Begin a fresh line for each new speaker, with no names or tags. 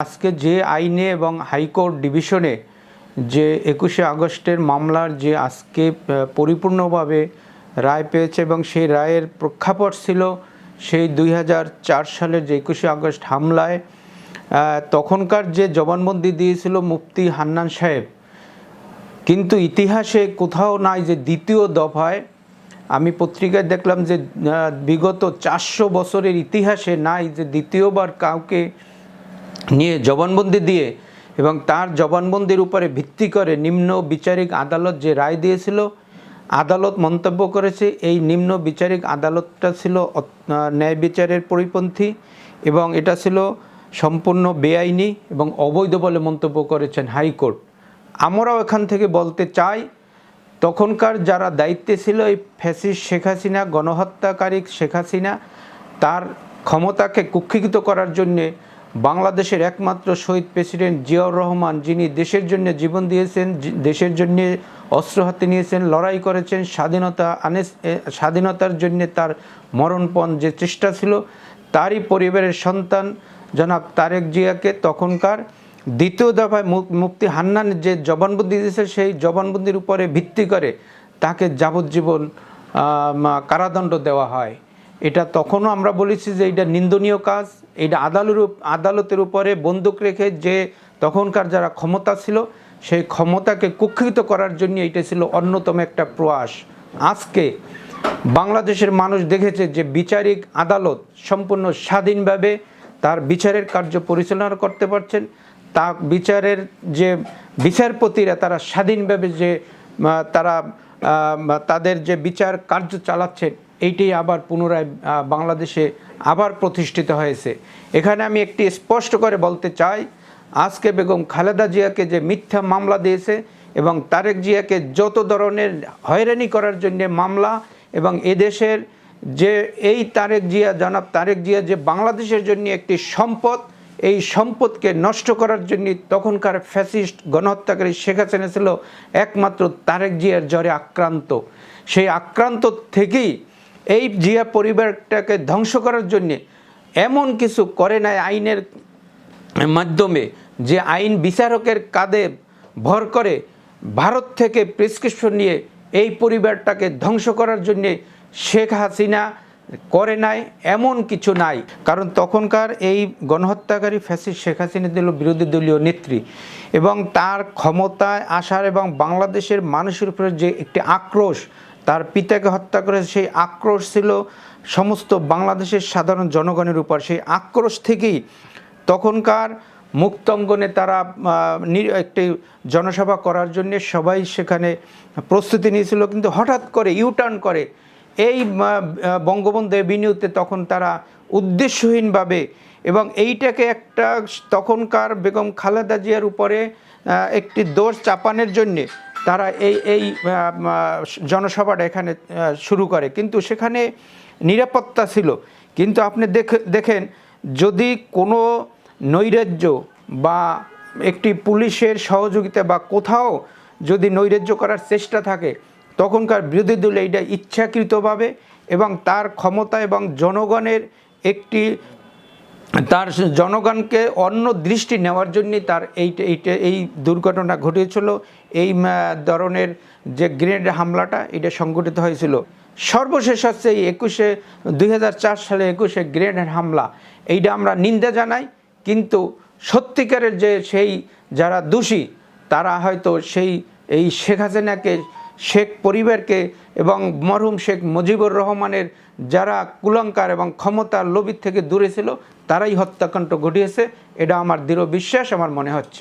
আজকে যে আইনে এবং হাইকোর্ট ডিভিশনে যে একুশে আগস্টের মামলার যে আজকে পরিপূর্ণভাবে রায় পেয়েছে এবং সেই রায়ের প্রেক্ষাপট ছিল সেই দুই হাজার চার সালের যে একুশে আগস্ট হামলায় তখনকার যে জবানবন্দি দিয়েছিল মুফতি হান্নান সাহেব। কিন্তু ইতিহাসে কোথাও নাই যে দ্বিতীয় দফায়, আমি পত্রিকায় দেখলাম যে বিগত চারশো বছরের ইতিহাসে নাই যে দ্বিতীয়বার কাউকে নিয়ে জবানবন্দি দিয়ে এবং তার জবানবন্দির উপরে ভিত্তি করে নিম্ন বিচারিক আদালত যে রায় দিয়েছিল, আদালত মন্তব্য করেছে, এই নিম্ন বিচারিক আদালতটা ছিল ন্যায় বিচারের পরিপন্থী এবং এটা ছিল সম্পূর্ণ বেআইনি এবং অবৈধ বলে মন্তব্য করেছেন হাইকোর্ট। আমরাও এখান থেকে বলতে চাই, তখনকার যারা দায়িত্বে ছিল এই ফ্যাসিস্ট শেখ হাসিনা, গণহত্যাকারী শেখ হাসিনা, তার ক্ষমতাকে কুক্ষিগত করার জন্যে বাংলাদেশের একমাত্র শহীদ প্রেসিডেন্ট জিয়াউর রহমান, যিনি দেশের জন্য জীবন দিয়েছেন দেশের জন্য অস্ত্র হাতে নিয়েছেন, লড়াই করেছেন, স্বাধীনতা আনে স্বাধীনতার জন্য তার মরণপণ যে চেষ্টা ছিল, তারই পরিবারের সন্তান জনাব তারেক জিয়াকে তখনকার দ্বিতীয় দফায় মু- মুফতি হান্নান যে জবানবন্দি দিয়েছে, সেই জবানবন্দির উপরে ভিত্তি করে তাকে যাবজ্জীবন কারাদণ্ড দেওয়া হয়। এটা তখনও আমরা বলেছি যে এটা নিন্দনীয় কাজ, এটা আদালতের আদালতের উপরে বন্দুক রেখে যে তখনকার যারা ক্ষমতা ছিল, সেই ক্ষমতাকে কুক্ষিত করার জন্য এটা ছিল অন্যতম একটা প্রয়াস। আজকে বাংলাদেশের মানুষ দেখেছে যে বিচারিক আদালত সম্পূর্ণ স্বাধীনভাবে তার বিচারের কার্য পরিচালনা করতে পারছেন। তা বিচারের যে বিচারপতিরা, তারা স্বাধীনভাবে যে তারা তাদের যে বিচার কার্য চালাচ্ছেন এইটি আবার পুনরায় বাংলাদেশে আবার প্রতিষ্ঠিত হয়েছে। এখানে আমি একটি স্পষ্ট করে বলতে চাই, আজকে বেগম খালেদা জিয়াকে যে মিথ্যা মামলা দিয়েছে এবং তারেক জিয়াকে যত ধরনের হয়রানি করার জন্য মামলা এবং এদেশের যে এই তারেক জিয়া, জনাব তারেক জিয়া যে বাংলাদেশের জন্য একটি সম্পদ, এই সম্পদকে নষ্ট করার জন্য তখনকার ফ্যাসিস্ট গণহত্যাকারী শেখ হাসিনা ছিল একমাত্র তারেক জিয়ার জ্বরে আক্রান্ত। সেই আক্রান্ত থেকেই এই জিয়া পরিবারটাকে ধ্বংস করার জন্যে এমন কিছু করে নাই আইনের মাধ্যমে যে আইন বিচারকের কাঁধে ভর করে ভারত থেকে প্রেসক্রিপশন নিয়ে এই পরিবারটাকে ধ্বংস করার জন্যে শেখ হাসিনা করে নাই, এমন কিছু নাই। কারণ তখনকার এই গণহত্যাকারী ফ্যাসিস্ট শেখ হাসিনা দিল বিরোধী দলীয় নেত্রী এবং তার ক্ষমতায় আসার এবং বাংলাদেশের মানুষের উপরে যে একটি আক্রোশ তার পিতাকে হত্যা করে সেই আক্রোশ ছিল সমস্ত বাংলাদেশের সাধারণ জনগণের উপর। সেই আক্রোশ থেকেই তখনকার মুক্তঙ্গনে তারা একটি জনসভা করার জন্য সবাই সেখানে প্রস্তুতি নিয়েছিল। কিন্তু হঠাৎ করে ইউটার্ন করে এই বঙ্গবন্ধু এভিনিউতে তখন তারা উদ্দেশ্যহীনভাবে এবং এইটাকে একটা তখনকার বেগম খালেদা জিয়ার উপরে একটি দোষ চাপানের জন্যে তারা এই এই জনসভাটা এখানে শুরু করে। কিন্তু সেখানে নিরাপত্তা ছিল। কিন্তু আপনি দেখে, দেখেন, যদি কোনো নৈরাজ্য বা একটি পুলিশের সহযোগিতা বা কোথাও যদি নৈরাজ্য করার চেষ্টা থাকে, তখনকার বিরোধী দল এইটা ইচ্ছাকৃতভাবে এবং তার ক্ষমতা এবং জনগণের একটি তার জনগণকে অন্য দৃষ্টি নেওয়ার জন্যই তার এই এই দুর্ঘটনা ঘটিয়েছিল। এই ধরনের যে গ্রেনেড হামলাটা, এটা সংঘটিত হয়েছিল। সর্বশেষ হচ্ছে এই একুশে, দুই হাজার চার সালে একুশে গ্রেনেড হামলা। এইটা আমরা নিন্দা জানাই, কিন্তু সত্যিকারের যে সেই যারা দোষী, তারা হয়তো সেই, এই শেখ হাসিনাকে, শেখ পরিবারকে এবং মরহুম শেখ মুজিবুর রহমানের যারা কুলঙ্কার এবং ক্ষমতার লোভির থেকে দূরে ছিল তারাই হত্যাকাণ্ড ঘটিয়েছে এটা আমার দৃঢ় বিশ্বাস আমার মনে হচ্ছে।